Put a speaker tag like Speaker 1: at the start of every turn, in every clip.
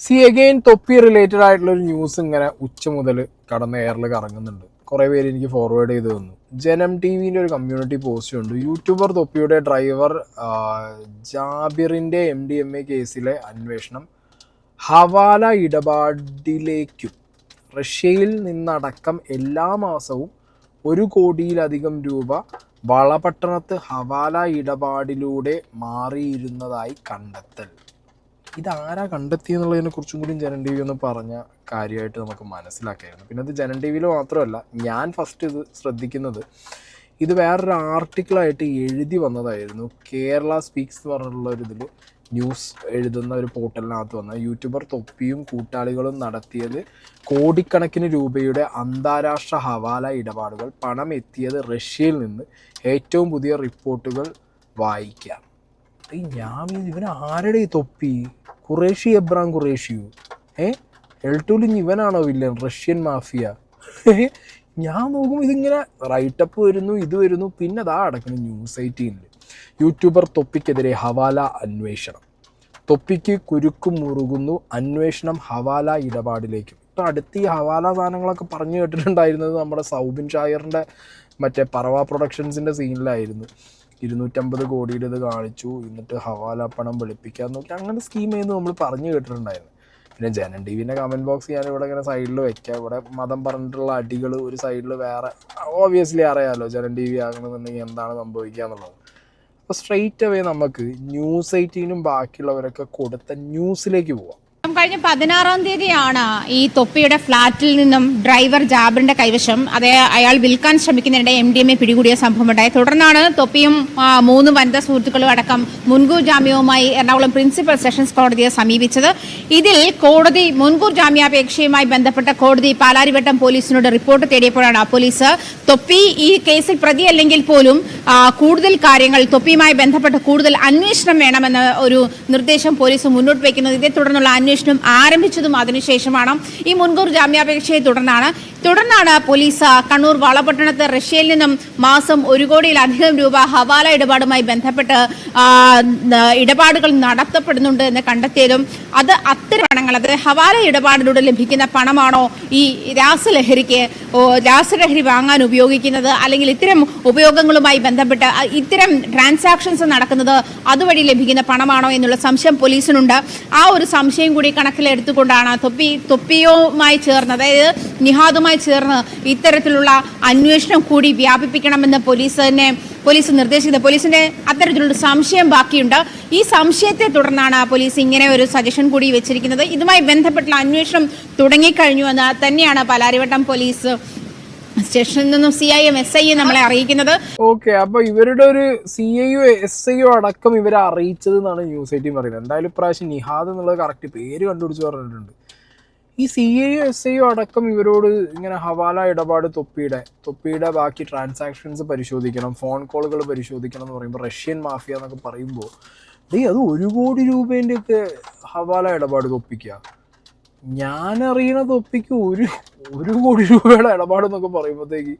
Speaker 1: C again തൊപ്പി related ആയിട്ടുള്ള ഒരു ന്യൂസ് ഇങ്ങനെ ഉച്ച മുതൽ കടന്ന എയറിൽ കറങ്ങുന്നുണ്ട്. കുറേ പേര് എനിക്ക് ഫോർവേഡ് ചെയ്ത് തന്നു. ജനം ടി വിന്റെ ഒരു കമ്മ്യൂണിറ്റി പോസ്റ്റ് ഉണ്ട്. യൂട്യൂബർ തൊപ്പിയുടെ ഡ്രൈവർ ജാബിറിന്റെ എം ഡി എം എ കേസിലെ അന്വേഷണം ഹവാല ഇടപാടിലേക്കും റഷ്യയിൽ നിന്നടക്കം എല്ലാ മാസവും ഒരു കോടിയിലധികം രൂപ വളപട്ടണത്ത് ഹവാല ഇടപാടിലൂടെ മാറിയിരുന്നതായി കണ്ടെത്തൽ. ഇതാരാ കണ്ടെത്തിയെന്നുള്ളതിനെ കുറിച്ചും കൂടി ജനൻ ടി വി ഒന്ന് പറഞ്ഞ കാര്യമായിട്ട് നമുക്ക് മനസ്സിലാക്കിയായിരുന്നു. പിന്നെ അത് ജനൻ ടി വിയിൽ മാത്രമല്ല ഞാൻ ഫസ്റ്റ് ഇത് ശ്രദ്ധിക്കുന്നത് ഇത് വേറൊരു ആർട്ടിക്കിളായിട്ട് എഴുതി വന്നതായിരുന്നു. കേരള സ്പീക്സ് എന്ന് പറഞ്ഞിട്ടുള്ള ഒരു ഇതിൽ ന്യൂസ് എഴുതുന്ന ഒരു പോർട്ടലിനകത്ത് വന്ന യൂട്യൂബർ തൊപ്പിയും കൂട്ടാളികളും നടത്തിയത് കോടിക്കണക്കിന് രൂപയുടെ അന്താരാഷ്ട്ര ഹവാല ഇടപാടുകൾ പണം എത്തിയത് റഷ്യയിൽ നിന്ന് ഏറ്റവും പുതിയ റിപ്പോർട്ടുകൾ വായിക്കാം ഞാൻ ഇവൻ ആരുടെ ഈ തൊപ്പി? ഖുറേഷി എബ്രാം ഖുറേഷിയോ? ഏ? എൽട്ടൂലിന് ഇവനാണോ വില്ലൻ? Russian mafia? ഞാൻ നോക്കുമ്പോൾ ഇതിങ്ങനെ റൈറ്റപ്പ് വരുന്നു ഇത് വരുന്നു പിന്നെ അതാ അടക്കുന്നു ന്യൂസ് എയ്റ്റീനിൽ യൂട്യൂബർ തൊപ്പിക്കെതിരെ ഹവാല അന്വേഷണം. തൊപ്പിക്ക് കുരുക്കും മുറുകുന്നു അന്വേഷണം ഹവാല ഇടപാടിലേക്കും. ഇപ്പം അടുത്ത് ഈ ഹവാല സാധനങ്ങളൊക്കെ പറഞ്ഞു കേട്ടിട്ടുണ്ടായിരുന്നത് നമ്മുടെ സൗബിൻ ഷായറിന്റെ മറ്റേ പറവ പ്രൊഡക്ഷൻസിന്റെ സീനിലായിരുന്നു ഇരുന്നൂറ്റമ്പത് കോടിയുടെ ഇത് കാണിച്ചു. എന്നിട്ട് ഹവാല പണം വെളുപ്പിക്കാൻ നോക്കി. അങ്ങനെ സ്കീം ചെയ്യുന്നു നമ്മൾ പറഞ്ഞു കേട്ടിട്ടുണ്ടായിരുന്നു. പിന്നെ ജനൻ ടി വിന്റെ കമന്റ് ബോക്സ് ഞാൻ ഇവിടെ ഇങ്ങനെ സൈഡിൽ വെക്കുക ഇവിടെ മതം പറഞ്ഞിട്ടുള്ള അടികൾ ഒരു സൈഡിൽ വേറെ ഓബിയസ്ലി അറിയാമല്ലോ ജനൻ ടി വി ആകണമെന്നുണ്ടെങ്കിൽ എന്താണ് സംഭവിക്കുക എന്നുള്ളത്. അപ്പോൾ സ്ട്രെയിറ്റ് അവേ നമുക്ക് ന്യൂസ് എയ്റ്റീനും ബാക്കിയുള്ളവരൊക്കെ കൊടുത്ത ന്യൂസിലേക്ക് പോവാം.
Speaker 2: കഴിഞ്ഞ പതിനാറാം തീയതിയാണ് ഈ തൊപ്പിയുടെ ഫ്ളാറ്റിൽ നിന്നും ഡ്രൈവർ ജാബറിന്റെ കൈവശം. അതേ അയാൾ വിൽക്കാൻ ശ്രമിക്കുന്നതിനിടെ എം ഡി എം എ പിടികൂടിയ സംഭവമുണ്ടായി. തുടർന്നാണ് തൊപ്പിയും മൂന്ന് വനിതാ സുഹൃത്തുക്കളും അടക്കം മുൻകൂർ ജാമ്യവുമായി എറണാകുളം പ്രിൻസിപ്പൽ സെഷൻസ് കോടതിയെ സമീപിച്ചത്. ഇതിൽ കോടതി മുൻകൂർ ജാമ്യാപേക്ഷയുമായി ബന്ധപ്പെട്ട കോടതി പാലാരിവട്ടം പോലീസിനോട് റിപ്പോർട്ട് തേടിയപ്പോഴാണ് പോലീസ് തൊപ്പി ഈ കേസിൽ പ്രതിയല്ലെങ്കിൽ പോലും കൂടുതൽ കാര്യങ്ങൾ തൊപ്പിയുമായി ബന്ധപ്പെട്ട് കൂടുതൽ അന്വേഷണം വേണമെന്ന ഒരു നിർദ്ദേശം പോലീസ് മുന്നോട്ട് വയ്ക്കുന്നത്. ഇതേ തുടർന്നുള്ള അന്വേഷണം ആരംഭിച്ചതും അതിനുശേഷമാണ് ഈ മുൻകൂർ ജാമ്യാപേക്ഷയെ തുടർന്നാണ്. തുടർന്നാണ് പോലീസ് കണ്ണൂർ വളപട്ടണത്ത് റഷ്യയിൽ നിന്നും മാസം ഒരു കോടിയിലധികം രൂപ ഹവാല ഇടപാടുമായി ബന്ധപ്പെട്ട് ഇടപാടുകൾ നടത്തപ്പെടുന്നുണ്ട് എന്ന് കണ്ടെത്തിയതും അത് അത്തരം പണങ്ങൾ അത് ഹവാല ഇടപാടിലൂടെ ലഭിക്കുന്ന പണമാണോ ഈ രാസലഹരിക്ക് രാസലഹരി വാങ്ങാൻ ഉപയോഗിക്കുന്നത് അല്ലെങ്കിൽ ഇത്തരം ഉപയോഗങ്ങളുമായി ബന്ധപ്പെട്ട് ഇത്തരം ട്രാൻസാക്ഷൻസ് നടക്കുന്നത് അതുവഴി ലഭിക്കുന്ന പണമാണോ എന്നുള്ള സംശയം പോലീസിനുണ്ട്. ആ ഒരു സംശയം കൂടി കണക്കിലെടുത്തുകൊണ്ടാണ് തൊപ്പി തൊപ്പിയുമായി ചേർന്ന് അതായത് നിഹാദുമായി ചേർന്ന് ഇത്തരത്തിലുള്ള അന്വേഷണം കൂടി വ്യാപിപ്പിക്കണമെന്ന് പോലീസ് തന്നെ പോലീസ് നിർദ്ദേശിക്കുന്നത്. പോലീസിന്റെ അത്തരത്തിലുള്ള സംശയം ബാക്കിയുണ്ട്. ഈ സംശയത്തെ തുടർന്നാണ് പോലീസ് ഇങ്ങനെ ഒരു സജഷൻ കൂടി വെച്ചിരിക്കുന്നത്. ഇതുമായി ബന്ധപ്പെട്ടുള്ള അന്വേഷണം തുടങ്ങിക്കഴിഞ്ഞു എന്ന് തന്നെയാണ് പാലാരിവട്ടം പോലീസ് സ്റ്റേഷനിൽ നിന്നും C I M S I നമ്മളെ അറിയിക്കുന്നത്.
Speaker 1: ഓക്കെ അപ്പൊ ഇവരുടെ ഒരു സി ഐയോ എസ് ഐയോ അടക്കം ഇവരെ അറിയിച്ചത് എന്നാണ് ന്യൂസ് എയ്റ്റീൻ പറയുന്നത്. എന്തായാലും ഇപ്രാവശ്യം നിഹാദ് എന്നുള്ളത് കറക്റ്റ് പേര് കണ്ടുപിടിച്ച് പറഞ്ഞിട്ടുണ്ട്. ഈ സി ഐയോ എസ് ഐയോ അടക്കം ഇവരോട് ഇങ്ങനെ ഹവാല ഇടപാട് തൊപ്പിയുടെ തൊപ്പിയുടെ ബാക്കി ട്രാൻസാക്ഷൻസ് പരിശോധിക്കണം ഫോൺ കോളുകൾ പരിശോധിക്കണം എന്ന് പറയുമ്പോൾ റഷ്യൻ മാഫിയ എന്നൊക്കെ പറയുമ്പോൾ ഡേ അത് ഒരു കോടി രൂപേന്റെ ഒക്കെ ഹവാല ഇടപാട് തൊപ്പിക്കുക ഞാൻ അറിയണ തൊപ്പിക്ക് ഒരു ഒരു കോടി രൂപയുടെ ഇടപാട് എന്നൊക്കെ പറയുമ്പോഴത്തേക്ക്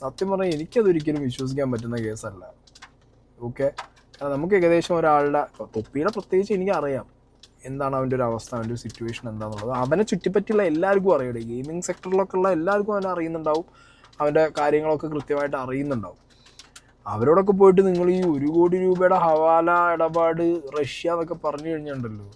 Speaker 1: സത്യം പറഞ്ഞാൽ എനിക്കതൊരിക്കലും വിശ്വസിക്കാൻ പറ്റുന്ന കേസല്ല. ഓക്കെ നമുക്ക് ഏകദേശം ഒരാളുടെ തൊപ്പിയുടെ പ്രത്യേകിച്ച് എനിക്കറിയാം എന്താണ് അവന്റെ ഒരു അവസ്ഥ അവന്റെ ഒരു സിറ്റുവേഷൻ എന്താണെന്നുള്ളത് അവനെ ചുറ്റിപ്പറ്റിയുള്ള എല്ലാവർക്കും അറിയട്ടെ ഗെയിമിംഗ് സെക്ടറിലൊക്കെ ഉള്ള എല്ലാവർക്കും അവനെ അറിയുന്നുണ്ടാവും. അവന്റെ കാര്യങ്ങളൊക്കെ കൃത്യമായിട്ട് അറിയുന്നുണ്ടാവും. അവരോടൊക്കെ പോയിട്ട് നിങ്ങൾ ഈ ഒരു കോടി രൂപയുടെ ഹവാല ഇടപാട് റഷ്യ എന്നൊക്കെ പറഞ്ഞു കഴിഞ്ഞിട്ടുണ്ടല്ലോ.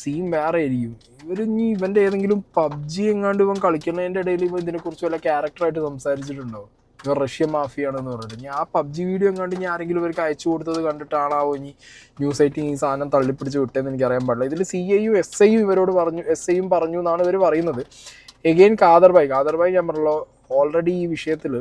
Speaker 1: സീൻ വേറെ ആയിരിക്കും. ഇവർ ഇനി ഇവന്റെ ഏതെങ്കിലും പബ്ജി എങ്ങാണ്ട് ഇവൻ കളിക്കുന്നതിന്റെ ഇടയിൽ ഇവൻ ഇതിനെക്കുറിച്ച് വല്ല ക്യാരക്ടറായിട്ട് സംസാരിച്ചിട്ടുണ്ടാവും ഇവർ റഷ്യൻ മാഫിയാണെന്ന് പറഞ്ഞിട്ട്. ഞാൻ ആ പബ്ജി വീഡിയോ എങ്ങാണ്ട് ഞാൻ ആരെങ്കിലും ഇവർക്ക് അയച്ചു കൊടുത്തത് കണ്ടിട്ടാണാവോ ഇനി ന്യൂസ് ആയിട്ട് ഈ സാധനം തള്ളിപ്പിടിച്ച് വിട്ടേന്ന് എനിക്ക് അറിയാൻ പാടില്ല ഇതിൽ സി ഐയും എസ് ഐയും ഇവരോട് പറഞ്ഞു എസ് ഐയും പറഞ്ഞു എന്നാണ് ഇവർ പറയുന്നത്. എഗെയിൻ കാദർബായ് കാദർബായ് ഞാൻ പറഞ്ഞല്ലോ ഓൾറെഡി ഈ വിഷയത്തിൽ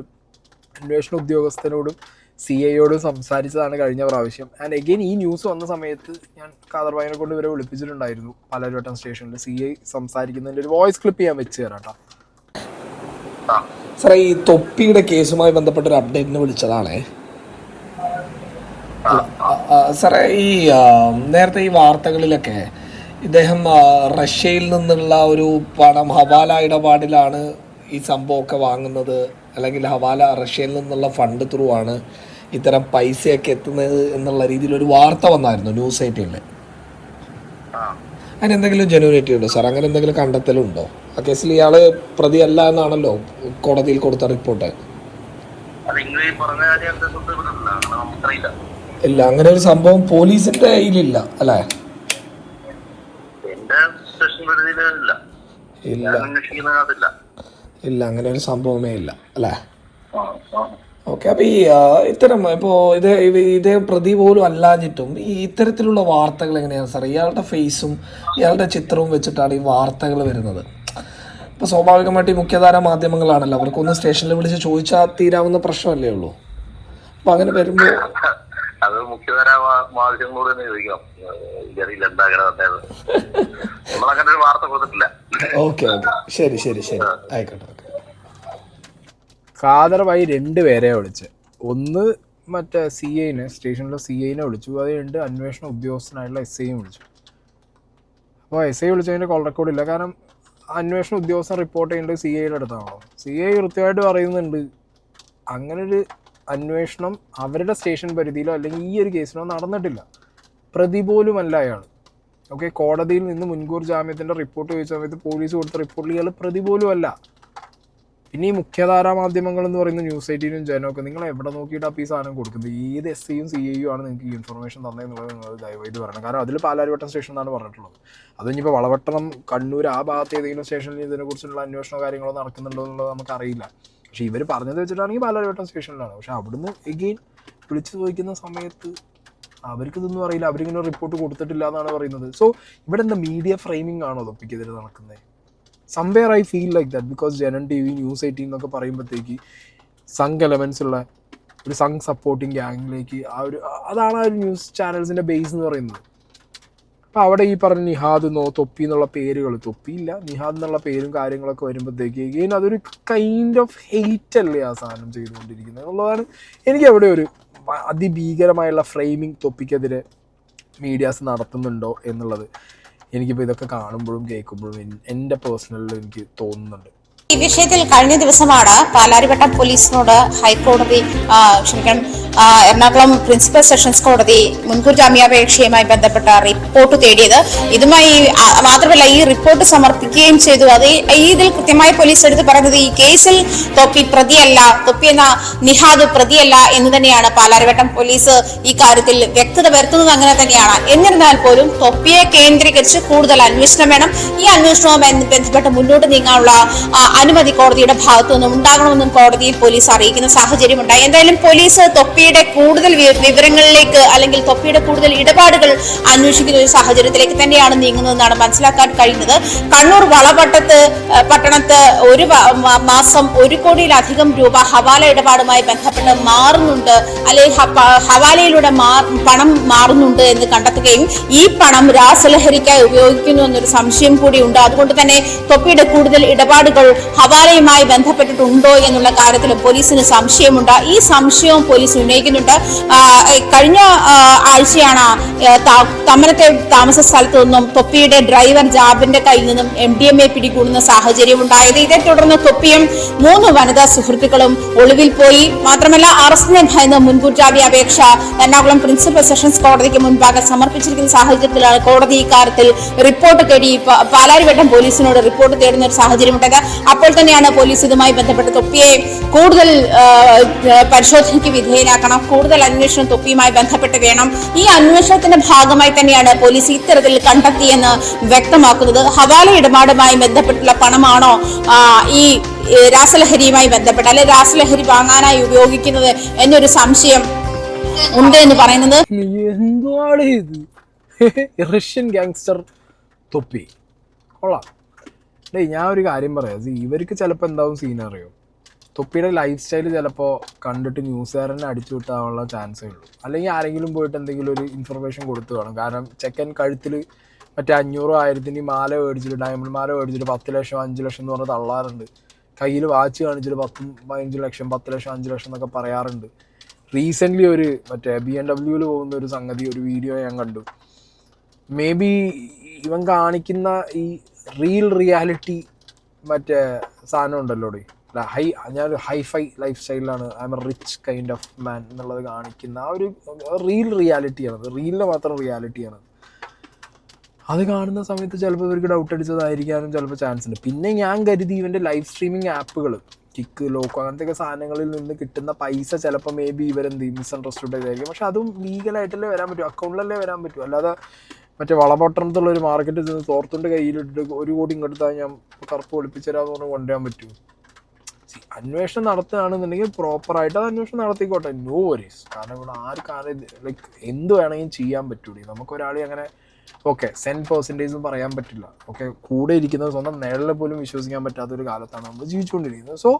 Speaker 1: അന്വേഷണ ഉദ്യോഗസ്ഥനോടും സി ഐയോട് സംസാരിച്ചതാണ് കഴിഞ്ഞ പ്രാവശ്യം. ആൻഡ് എഗെയിൻ ഈ ന്യൂസ് വന്ന സമയത്ത് ഞാൻ കാദർബായിനെ കൊണ്ട് ഇവരെ വിളിപ്പിച്ചിട്ടുണ്ടായിരുന്നു പലരുവട്ടം സ്റ്റേഷനിൽ സി ഐ സംസാരിക്കുന്നതിന്റെ ഒരു വോയിസ് ക്ലിപ്പ് ഞാൻ വെച്ച് തരാം കേട്ടോ.
Speaker 3: സാറേ ഈ തൊപ്പിയുടെ കേസുമായി ബന്ധപ്പെട്ട ഒരു അപ്ഡേറ്റിന് വിളിച്ചതാണേ. സാറേ ഈ നേരത്തെ ഈ വാർത്തകളിലൊക്കെ ഇദ്ദേഹം റഷ്യയിൽ നിന്നുള്ള ഒരു പണം ഹവാല ഇടപാടിലാണ് ഈ സംഭവമൊക്കെ വാങ്ങുന്നത് അല്ലെങ്കിൽ ഹവാല റഷ്യയിൽ നിന്നുള്ള ഫണ്ട് ത്രൂ ആണ് ഇത്തരം പൈസയൊക്കെ എത്തുന്നത് എന്നുള്ള രീതിയിൽ ഒരു വാർത്ത വന്നായിരുന്നു ന്യൂസ് എയ്റ്റീനിൽ അതിന് എന്തെങ്കിലും ജെനുവിനിറ്റി ഉണ്ടോ? സാർ അങ്ങനെ എന്തെങ്കിലും കണ്ടെത്തലുണ്ടോ? ആ കേസിൽ ഇയാൾ പ്രതിയല്ല എന്നാണല്ലോ കോടതിയിൽ കൊടുത്ത റിപ്പോർട്ട് ഇല്ല അങ്ങനെ ഒരു സംഭവം പോലീസിന്റെ കയ്യിലില്ല അല്ലേ? ഇല്ല. ഇല്ല അങ്ങനെ ഒരു സംഭവമേ ഇല്ല അല്ലേ. ഓക്കെ അപ്പൊ ഈ ഇത്തരം ഇപ്പോ ഇത് ഇത് പ്രതി പോലും അല്ലാഞ്ഞിട്ടും ഈ ഇത്തരത്തിലുള്ള വാർത്തകൾ എങ്ങനെയാണ് സാർ ഇയാളുടെ ഫേസും ഇയാളുടെ ചിത്രവും വെച്ചിട്ടാണ് ഈ വാർത്തകൾ വരുന്നത്. ഇപ്പൊ സ്വാഭാവികമായിട്ട് ഈ മുഖ്യധാര മാധ്യമങ്ങളാണല്ലോ അവർക്കൊന്ന് സ്റ്റേഷനിൽ വിളിച്ച് ചോദിച്ചാൽ തീരാവുന്ന പ്രശ്നമല്ലേ ഉള്ളൂ? അപ്പൊ അങ്ങനെ വരുമ്പോ
Speaker 4: അത് മുഖ്യധാര മാധ്യമങ്ങളോട് തന്നെ ചോദിക്കണം. എനിക്കറിയില്ല എന്താ അങ്ങനെ വന്നത് നമ്മളങ്ങനെ ഒരു വാർത്ത കൊടുത്തിട്ടില്ല.
Speaker 3: Okay okay. ശരി ശരി ശരി. ആയിക്കോട്ടെ.
Speaker 1: ഖാദർ ഭായി രണ്ട് പേരെ വിളിച്ച്. ഒന്ന് മറ്റേ സി ഐനെ സ്റ്റേഷനിലെ സി ഐനെ വിളിച്ചു. അത് കഴിഞ്ഞിട്ട് അന്വേഷണ ഉദ്യോഗസ്ഥനായിട്ടുള്ള എസ് ഐയും വിളിച്ചു. അപ്പോൾ എസ് ഐ വിളിച്ചതിന്റെ കോൾ റെക്കോർഡ് ഇല്ല. കാരണം അന്വേഷണ ഉദ്യോഗസ്ഥൻ റിപ്പോർട്ട് ചെയ്യേണ്ടത് സി ഐയുടെ അടുത്താണോ? സി ഐ കൃത്യമായിട്ട് പറയുന്നുണ്ട്. അങ്ങനൊരു അന്വേഷണം അവരുടെ സ്റ്റേഷൻ പരിധിയിലോ അല്ലെങ്കിൽ ഈ ഒരു കേസിലോ നടന്നിട്ടില്ല. പ്രതി പോലുമല്ല അയാൾ. ഓക്കെ കോടതിയിൽ നിന്ന് മുൻകൂർ ജാമ്യത്തിന്റെ റിപ്പോർട്ട് ചോദിച്ച സമയത്ത് പോലീസ് കൊടുത്ത റിപ്പോർട്ടിൽ ഇയാൾ പ്രതി പോലും അല്ല പിന്നെ ഈ മുഖ്യധാരാ മാധ്യമങ്ങൾ എന്ന് പറയുന്ന ന്യൂസ് എയ്റ്റീനും ജനമൊക്കെ നിങ്ങൾ എവിടെ നോക്കിയിട്ടാണ് ഈ സാധനം കൊടുക്കുന്നത്? ഏത് എസ് സിയും സി ഐയും ആണ് നിങ്ങൾക്ക് ഈ ഇൻഫർമേഷൻ തന്നതെന്നുള്ളത് നിങ്ങൾ ദയവായിട്ട് പറയണം. കാരണം അതിൽ പാലാരിവട്ടം സ്റ്റേഷൻ എന്നാണ് പറഞ്ഞിട്ടുള്ളത്. അത് ഇനിയിപ്പോൾ വളവട്ടണം കണ്ണൂർ ആ ഭാഗത്ത് ഏതെങ്കിലും സ്റ്റേഷനിൽ ഇതിനെക്കുറിച്ചുള്ള അന്വേഷണമോ കാര്യങ്ങളോ നടക്കുന്നുണ്ടോ എന്നുള്ളത് നമുക്കറിയില്ല പക്ഷേ ഇവർ പറഞ്ഞത് വെച്ചിട്ടാണെങ്കിൽ പാലാരിവട്ടം സ്റ്റേഷനിലാണ്. പക്ഷേ അവിടുന്ന് എഗെയിൻ വിളിച്ചു ചോദിക്കുന്ന സമയത്ത് അവർക്ക് ഇതൊന്നും അറിയില്ല. അവരിങ്ങനെ റിപ്പോർട്ട് കൊടുത്തിട്ടില്ല എന്നാണ് പറയുന്നത്. സോ ഇവിടെ എന്താ മീഡിയ ഫ്രെയിമിംഗ് ആണോ തൊപ്പിക്കെതിരെ നടക്കുന്നത് somewhere I feel like that because Janam T V news eighteen എന്നൊക്കെ പറയുമ്പോഴത്തേക്ക് സംഘ് എലമെൻസ് ഉള്ള ഒരു സംഘ് സപ്പോർട്ടിങ് ഗ്യാങ്ങിലേക്ക് ആ ഒരു അതാണ് ആ ഒരു ന്യൂസ് ചാനൽസിന്റെ ബേസ് എന്ന് പറയുന്നത്. അപ്പോൾ അവിടെ ഈ പറഞ്ഞ നിഹാദ് നോ തൊപ്പി എന്നുള്ള പേരുകൾ തൊപ്പിയില്ല നിഹാദ് എന്നുള്ള പേരും കാര്യങ്ങളൊക്കെ വരുമ്പോഴത്തേക്ക് എഗെയിൻ അതൊരു കൈൻഡ് ഓഫ് ഹെയ്റ്റ് അല്ലേ ആ സാധനം ചെയ്തുകൊണ്ടിരിക്കുന്നത്. എന്നുള്ളതാണ് എനിക്ക് അവിടെ ഒരു അതിഭീകരമായുള്ള ഫ്രെയിമിംഗ് തൊപ്പിക്കെതിരെ മീഡിയാസ് നടത്തുന്നുണ്ടോ എന്നുള്ളത്. എനിക്കിപ്പോൾ ഇതൊക്കെ കാണുമ്പോഴും കേൾക്കുമ്പോഴും എന്റെ പേഴ്സണലിൽ എനിക്ക് തോന്നുന്നുണ്ട്.
Speaker 2: ഈ വിഷയത്തിൽ കഴിഞ്ഞ ദിവസമാണ് പാലാരിവട്ടം പോലീസിനോട് ഹൈക്കോടതി ക്ഷമിക്കണം എറണാകുളം പ്രിൻസിപ്പൽ സെഷൻസ് കോടതി മുൻകൂർ ജാമ്യാപേക്ഷയുമായി ബന്ധപ്പെട്ട റിപ്പോർട്ട് തേടിയത്. ഇതുമായി മാത്രമല്ല ഈ റിപ്പോർട്ട് സമർപ്പിക്കുകയും ചെയ്തു. അത് ഇതിൽ കൃത്യമായി പോലീസ് എടുത്തു പറയുന്നത് ഈ കേസിൽ തൊപ്പി പ്രതിയല്ല തൊപ്പി എന്ന നിഹാദ് പ്രതിയല്ല എന്ന് തന്നെയാണ് പാലാരിവട്ടം പോലീസ് ഈ കാര്യത്തിൽ വ്യക്തത വരുത്തുന്നത് അങ്ങനെ തന്നെയാണ്. എന്നിരുന്നാൽ പോലും തൊപ്പിയെ കേന്ദ്രീകരിച്ച് കൂടുതൽ അന്വേഷണം വേണം. ഈ അന്വേഷണവുമായി ബന്ധപ്പെട്ട് മുന്നോട്ട് നീങ്ങാനുള്ള അനുമതി കോടതിയുടെ ഭാഗത്തുനിന്നും ഉണ്ടാകണമെന്നും കോടതിയിൽ പോലീസ് അറിയിക്കുന്ന സാഹചര്യമുണ്ടായി എന്തായാലും പോലീസ് തൊപ്പിയുടെ കൂടുതൽ വിവരങ്ങളിലേക്ക് അല്ലെങ്കിൽ തൊപ്പിയുടെ കൂടുതൽ ഇടപാടുകൾ അന്വേഷിക്കുന്ന ഒരു സാഹചര്യത്തിലേക്ക് തന്നെയാണ് നീങ്ങുന്നതെന്നാണ് മനസ്സിലാക്കാൻ കഴിയുന്നത്. കണ്ണൂർ വളപട്ടത്ത് പട്ടണത്ത് ഒരു മാസം ഒരു കോടിയിലധികം രൂപ ഹവാല ഇടപാടുമായി ബന്ധപ്പെട്ട് മാറുന്നുണ്ട്. അല്ലെങ്കിൽ ഹവാലയിലൂടെ പണം മാറുന്നുണ്ട് എന്ന് കണ്ടെത്തുകയും ഈ പണം രാസലഹരിക്കായി ഉപയോഗിക്കുന്നു എന്നൊരു സംശയം കൂടി ഉണ്ട്. അതുകൊണ്ട് തന്നെ തൊപ്പിയുടെ കൂടുതൽ ഇടപാടുകൾ ഹവാലയുമായി ബന്ധപ്പെട്ടിട്ടുണ്ടോ എന്നുള്ള കാര്യത്തിൽ പോലീസിന് സംശയമുണ്ട്. ഈ സംശയവും പോലീസ് ഉന്നയിക്കുന്നുണ്ട്. കഴിഞ്ഞ ആഴ്ചയാണ് തമനത്തെ താമസ സ്ഥലത്തു നിന്നും തൊപ്പിയുടെ ഡ്രൈവർ ജാബിന്റെ കയ്യിൽ നിന്നും എം ഡി എം എ പിടികൂടുന്ന സാഹചര്യം ഉണ്ടായത്. ഇതേ തുടർന്ന് തൊപ്പിയും മൂന്ന് വനിതാ സുഹൃത്തുക്കളും ഒളിവിൽ പോയി. മാത്രമല്ല അറസ്റ്റിനെ ഭയന്ന് മുൻകൂർ ജാമ്യാപേക്ഷ എറണാകുളം പ്രിൻസിപ്പൽ സെഷൻസ് കോടതിക്ക് മുൻപാകെ സമർപ്പിച്ചിരിക്കുന്ന സാഹചര്യത്തിലാണ് കോടതി ഇക്കാര്യത്തിൽ റിപ്പോർട്ട് തേടി പാലാരിവട്ടം പോലീസിനോട് റിപ്പോർട്ട് തേടുന്ന ഒരു സാഹചര്യമുണ്ടായത്. അപ്പോൾ തന്നെയാണ് പോലീസ് ഇതുമായി ബന്ധപ്പെട്ട് തൊപ്പിയെ കൂടുതൽ പരിശോധനയ്ക്ക് വിധേയനാക്കണം കൂടുതൽ അന്വേഷണം തൊപ്പിയുമായി ബന്ധപ്പെട്ട് വേണം. ഈ അന്വേഷണത്തിന്റെ ഭാഗമായി തന്നെയാണ് പോലീസ് ഇത്തരത്തിൽ കണ്ടെത്തിയെന്ന് വ്യക്തമാക്കുന്നത്. ഹവാല ഇടപാടുമായി ബന്ധപ്പെട്ടുള്ള പണമാണോ ഈ രാസലഹരിയുമായി ബന്ധപ്പെട്ട് അല്ലെ രാസലഹരി വാങ്ങാനായി ഉപയോഗിക്കുന്നത് എന്നൊരു സംശയം ഉണ്ട് എന്ന് പറയുന്നത്
Speaker 1: എന്തുവാണ് റഷ്യൻ ഗാങ്സ്റ്റർ തൊപ്പി. കൊള്ളാം. ഡേയ് ഞാൻ ഒരു കാര്യം പറയാം. ഇവർക്ക് ചിലപ്പോൾ എന്താവും സീൻ അറിയോ? തൊപ്പിയുടെ ലൈഫ് സ്റ്റൈൽ ചിലപ്പോൾ കണ്ടിട്ട് ന്യൂസുകാരനെ അടിച്ചു വിട്ടാനുള്ള ചാൻസേ ഉള്ളൂ. അല്ലെങ്കിൽ ആരെങ്കിലും പോയിട്ട് എന്തെങ്കിലും ഒരു ഇൻഫർമേഷൻ കൊടുത്തു വേണം. കാരണം ചെക്കൻ കഴുത്തിൽ മറ്റേ അഞ്ഞൂറോ ആയിരത്തിന് മാല മേടിച്ചിട്ട് ഡയമണ്ട് മാല മേടിച്ചിട്ട് പത്ത് ലക്ഷം അഞ്ച് ലക്ഷം എന്ന് പറഞ്ഞ് തള്ളാറുണ്ട്. കയ്യിൽ വാച്ച് കാണിച്ചിട്ട് പത്തും പതിനഞ്ച് ലക്ഷം പത്ത് ലക്ഷം അഞ്ച് ലക്ഷം എന്നൊക്കെ പറയാറുണ്ട്. റീസെന്റ്ലി ഒരു മറ്റേ ബി എം ഡബ്ല്യൂവിൽ പോകുന്ന ഒരു സംഗതി ഒരു വീഡിയോ ഞാൻ കണ്ടു. മേ ബി ഇവൻ കാണിക്കുന്ന ഈ റിയൽ റിയാലിറ്റി മറ്റേ സാധനം ഉണ്ടല്ലോ അല്ല ഹൈ ഞാനൊരു hi fi life സ്റ്റൈലിലാണ്. I am a rich kind of man എന്നുള്ളത് കാണിക്കുന്ന ആ ഒരു റിയൽ റിയാലിറ്റിയാണ് റീലിന്റെ മാത്രം റിയാലിറ്റിയാണ് അത് കാണുന്ന സമയത്ത് ചിലപ്പോൾ ഇവർക്ക് ഡൗട്ട് അടിച്ചതായിരിക്കാനും ചിലപ്പോൾ ചാൻസ് ഉണ്ട്. പിന്നെ ഞാൻ കരുതി ഇവന്റെ ലൈവ് സ്ട്രീമിംഗ് ആപ്പുകൾ കിക്ക് ലോക്കോ അങ്ങനത്തെ സാധനങ്ങളിൽ നിന്ന് കിട്ടുന്ന പൈസ ചിലപ്പോൾ മേ ബി ഇവരെന്ത് മിസ്അണ്ടർസ്റ്റുഡ് ആയിരിക്കും പക്ഷെ അതും ലീഗലായിട്ടല്ലേ വരാൻ പറ്റൂ അക്കൗണ്ടിലല്ലേ വരാൻ പറ്റൂ. അല്ലാതെ മറ്റേ വളപട്ടണത്തുള്ള ഒരു മാർക്കറ്റിൽ നിന്ന് തോർത്തുണ്ട് കയ്യിലിട്ടിട്ട് ഒരു കോടി ഇങ്ങോട്ട് ഞാൻ കറുപ്പ് ഒളിപ്പിച്ചു തരാമെന്ന് പറഞ്ഞ് കൊണ്ടുവരാൻ പറ്റുമോ അന്വേഷണം നടത്തുകയാണെന്നുണ്ടെങ്കിൽ പ്രോപ്പറായിട്ട് അത് അന്വേഷണം നടത്തിക്കോട്ടെ. നോ വരീസ് കാരണം ഇവിടെ ആർക്കാണ് ലൈക്ക് എന്ത് വേണമെങ്കിലും ചെയ്യാൻ പറ്റൂടി. നമുക്ക് ഒരാളെ അങ്ങനെ ഓക്കെ സെൻ പെർസെന്റേജും പറയാൻ പറ്റില്ല. ഓക്കെ കൂടെ ഇരിക്കുന്നത് സ്വന്തം നിഴലിനെ പോലും വിശ്വസിക്കാൻ പറ്റാത്ത ഒരു കാലത്താണ് നമ്മൾ ജീവിച്ചുകൊണ്ടിരിക്കുന്നത്. സോ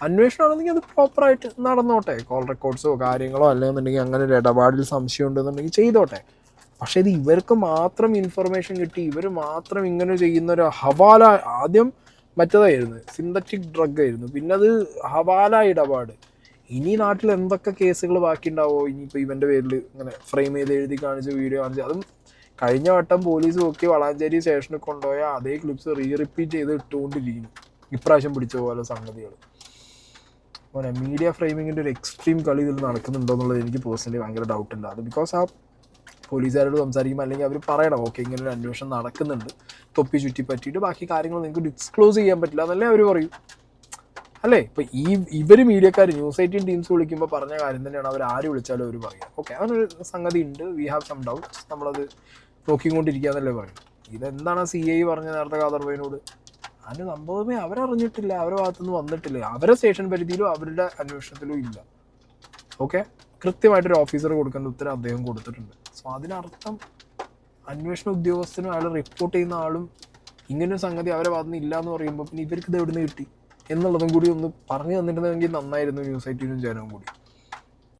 Speaker 1: അന്വേഷണമാണെന്നുണ്ടെങ്കിൽ അത് പ്രോപ്പറായിട്ട് നടന്നോട്ടെ. കോൾ റെക്കോർഡ്സോ കാര്യങ്ങളോ അല്ലെന്നുണ്ടെങ്കിൽ അങ്ങനെ ഒരു ഇടപാടിൽ സംശയം ഉണ്ടെന്നുണ്ടെങ്കിൽ ചെയ്തോട്ടെ. പക്ഷേ ഇത് ഇവർക്ക് മാത്രം ഇൻഫർമേഷൻ കിട്ടി. ഇവർ മാത്രം ഇങ്ങനെ ചെയ്യുന്ന ഒരു ഹവാല ആദ്യം മറ്റേതായിരുന്നു. സിന്തറ്റിക് ഡ്രഗ് ആയിരുന്നു. പിന്നെ അത് ഹവാല ഇടപാട്. ഇനി നാട്ടിൽ എന്തൊക്കെ കേസുകൾ ബാക്കിയുണ്ടാവോ? ഇനിയിപ്പോൾ ഇവന്റെ പേരിൽ ഇങ്ങനെ ഫ്രെയിം ചെയ്ത് എഴുതി കാണിച്ച വീഡിയോ കാണിച്ച് അതും കഴിഞ്ഞ വട്ടം പോലീസ് നോക്കി വളാഞ്ചേരി സ്റ്റേഷനിൽ കൊണ്ടുപോയ അതേ ക്ലിപ്സ് റീ റിപ്പീറ്റ് ചെയ്ത് ഇട്ടുകൊണ്ടിരിക്കുന്നു. ഇപ്രാവശ്യം പിടിച്ച പോലെ സംഗതികൾ മീഡിയ ഫ്രെയിമിങ്ങിന്റെ ഒരു എക്സ്ട്രീം കളി ഇതിൽ നടക്കുന്നുണ്ടോ എന്നുള്ളത് എനിക്ക് പേഴ്സണലി ഭയങ്കര ഡൗട്ട് ഉണ്ട്. അത് ബിക്കോസ് ആ പോലീസുകാരോട് സംസാരിക്കുമ്പോൾ അല്ലെങ്കിൽ അവർ പറയണം ഓക്കെ ഇങ്ങനെ ഒരു അന്വേഷണം നടക്കുന്നുണ്ട്. തൊപ്പി ചുറ്റി പറ്റിയിട്ട് ബാക്കി കാര്യങ്ങൾ നിങ്ങൾക്ക് ഡിസ്ക്ലോസ് ചെയ്യാൻ പറ്റില്ല എന്നല്ലേ അവർ പറയും. അല്ലേ? ഇപ്പം ഈ ഇവർ മീഡിയക്കാർ ന്യൂസ് എയ്റ്റീൻ ടീംസ് വിളിക്കുമ്പോൾ പറഞ്ഞ കാര്യം തന്നെയാണ് അവർ ആര് വിളിച്ചാലും അവർ പറയുക ഓക്കെ അങ്ങനൊരു സംഗതി ഉണ്ട്. വി ഹാവ് സം ഡൗട്ട്സ് നമ്മളത് നോക്കിക്കൊണ്ടിരിക്കുക എന്നല്ലേ പറയും. ഇതെന്താണ് സി ഐ പറഞ്ഞ നേരത്തെ കാതർബൈനോട് അതിന് സംഭവമേ അവരറിഞ്ഞിട്ടില്ല. അവരെ ഭാഗത്തുനിന്ന് വന്നിട്ടില്ല. അവരെ സ്റ്റേഷൻ പരിധിയിലും അവരുടെ അന്വേഷണത്തിലും ഇല്ല. ഓക്കെ? കൃത്യമായിട്ടൊരു ഓഫീസർ കൊടുക്കേണ്ട ഉത്തരം അദ്ദേഹം കൊടുത്തിട്ടുണ്ട്. സോ അതിനർത്ഥം അന്വേഷണ ഉദ്യോഗസ്ഥനും അയാൾ റിപ്പോർട്ട് ചെയ്യുന്ന ആളും ഇങ്ങനെ ഒരു സംഗതി അവരെ ഭാഗത്തുനിന്ന് ഇല്ല എന്ന് പറയുമ്പോൾ പിന്നെ ഇവർക്ക് ഇത് എവിടെ നിന്ന് കിട്ടി? എന്നുള്ളതും കൂടി ഒന്ന് പറഞ്ഞു തന്നിട്ടുണ്ടെങ്കിൽ നന്നായിരുന്നു ന്യൂസ് എയ്റ്റീനും ജനവും കൂടി.